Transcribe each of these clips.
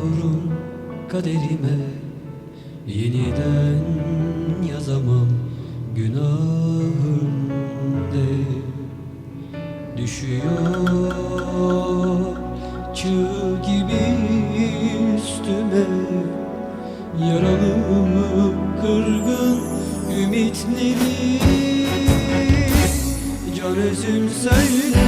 Bakıyorum kaderime. Yeniden yazamam günahım de Düşüyor çığ gibi üstüme. Yaralı kırgın ümitlerim Can özüm söyle.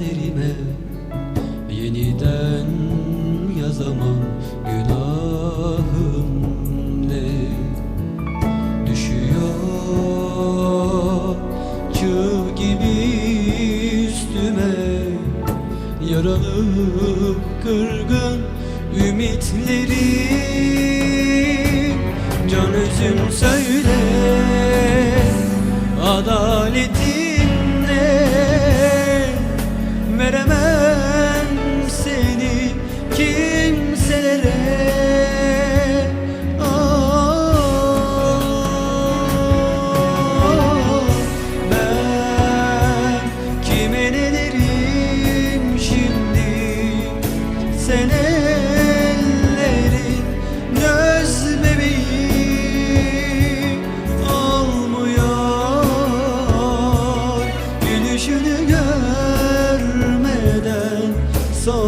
kaderime. Yeniden yazamam günahım ne? Düşüyor çığ gibi üstüme. Yaralı kırgın ümitlerim Can özüm sen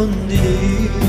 son